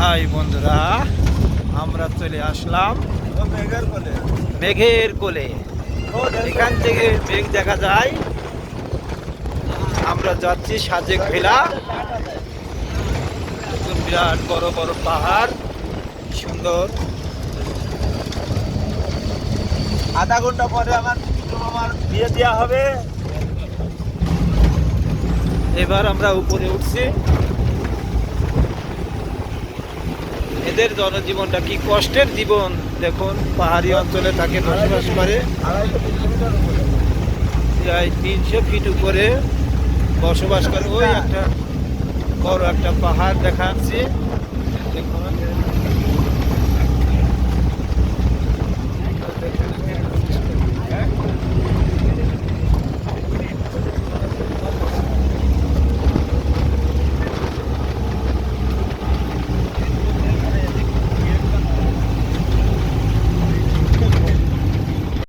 High বন্ধুরা, আমরা চলে আসলাম মেঘের কোলে। মেঘের কোলে এখান থেকে মেঘ দেখা যায়। আমরা যাচ্ছি সাজেক ভেলা। বিরাট বড় বড় পাহাড়, সুন্দর। আধা ঘণ্টা পরে আমার আমার বিয়ে দেওয়া হবে। এবার আমরা উপরে উঠছি। এদের জনজীবনটা কি কষ্টের জীবন? দেখুন, পাহাড়ি অঞ্চলে থাকে বসবাস করে। প্রায় তিনশো ফিট উপরে বসবাস করে। ওই একটা বড় একটা পাহাড় দেখাচ্ছি।